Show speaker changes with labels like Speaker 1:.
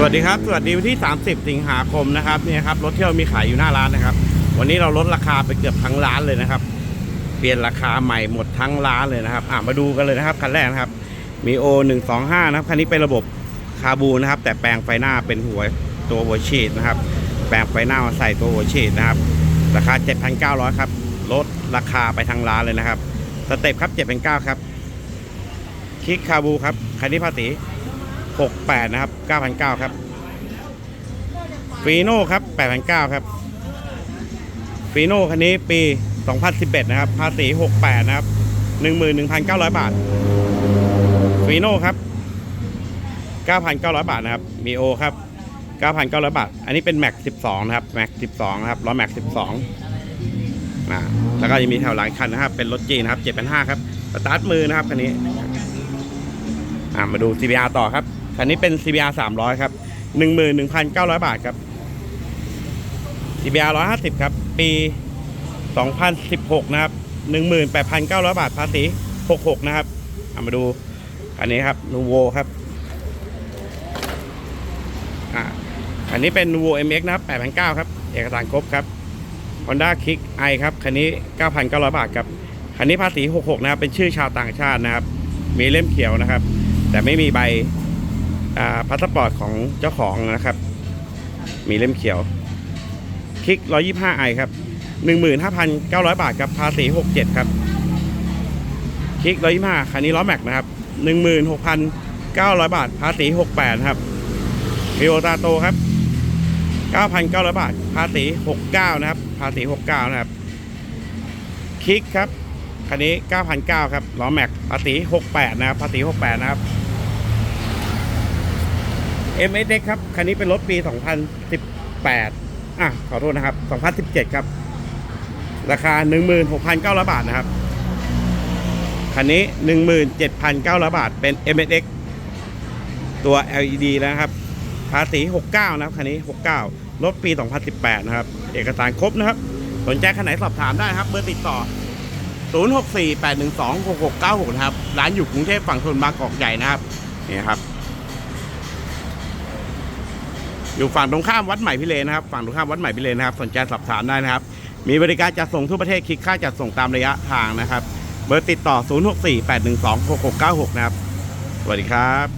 Speaker 1: สวัสดีครับ สวัสดีวันที่ 30 สิงหาคมนะครับนี่ครับรถที่เรามีขายอยู่หน้าร้านนะครับ วันนี้เราลดราคาไปเกือบทั้งร้านเลยนะครับ เปลี่ยนราคาใหม่หมดทั้งร้านเลยนะครับ อะมาดูกันเลยนะครับคันแรกนะครับ มีโอ125นะครับคันนี้เป็นระบบคาบูนะครับ แต่แปลงไฟหน้าเป็นหัวตัวหัวฉีดนะครับ แปลงไฟหน้ามาใส่ตัวหัวฉีดนะครับ ราคา 7,900ครับลดราคาไปทั้งร้านเลยนะครับสเต็ปครับ7,900ครับคลิกคาบูครับคันนี้ภาษี 68 นะครับ 9,900 ครับฟีโน่ครับ 8,900 ครับฟีโน่คันนี้ปี 2011 นะครับ ภาษี 68 นะครับ 11,900 บาทฟีโน่ครับ 9,900 บาทนะครับมีโอครับ 9,900 บาท อันนี้เป็นแม็ก12 นะครับแม็ก12 นะครับล้อแม็ก12อ่าแล้วก็ยังมีแถวหลังคันนะครับ เป็นรถจีนนะครับ7,500 ครับสตาร์ทมือนะครับคันนี้อ่ามาดู CBR ต่อครับ คันนี้เป็น CBR 300 ครับ 11,900 บาทครับ CBR 150 ครับ ปี 2016 นะครับ 18,900 บาทภาษี 66 นะครับอ่ามาดูอันนี้ครับนูโวครับอ่าอันนี้เป็น Nuvo MX นะครับ8,900 ครับ เอกสารครบครับ Honda Kick i ครับ คันนี้ 9,900 บาทครับ คันนี้ภาษี 66 นะครับ เป็นชื่อชาวต่างชาตินะครับ มีเล่มเขียวนะครับ แต่ไม่มีใบ พาสปอร์ตของเจ้าของนะครับ มีเล่มเขียว คลิก 125 ไอครับ 15,900 บาทครับภาษี 67 ครับ คลิก 125 คันนี้ล้อแม็กนะครับ 16,900 บาท ภาษี 68 ครับมิโอตาโตครับ 9,900 บาท ภาษี 69 นะครับ ภาษี 69 นะครับ คลิกครับคันนี้ 9,900 ครับล้อแม็กภาษี 68 นะครับ ภาษี 68 นะครับ m s x ครับ คันนี้เป็นรถปี 2018 อะ ขอโทษนะครับ 2017 ครับ ราคา 16,900 บาทนะครับ คันนี้ 17,900 บาท เป็น m s x ตัว LED แล้วนะครับ ภาษี 69 นะครับ คันนี้ 69 รถปี 2018 นะครับ เอกสารครบนะครับ สนใจคันไหนสอบถามได้ครับ เบอร์ติดต่อ 0648126696 นะครับ ร้านอยู่กรุงเทพฝั่งทนบางกอกใหญ่นะครับ นี่ครับ อยู่ฝั่งตรงข้ามวัดใหม่พิเรนนะครับฝั่งตรงข้ามวัดใหม่พิเรนนะครับ สนใจสอบถามได้นะครับ มีบริการจัดส่งทั่วประเทศคิดค่าจัดส่งตามระยะทางนะครับ เบอร์ติดต่อ 0648126696 นะครับ สวัสดีครับ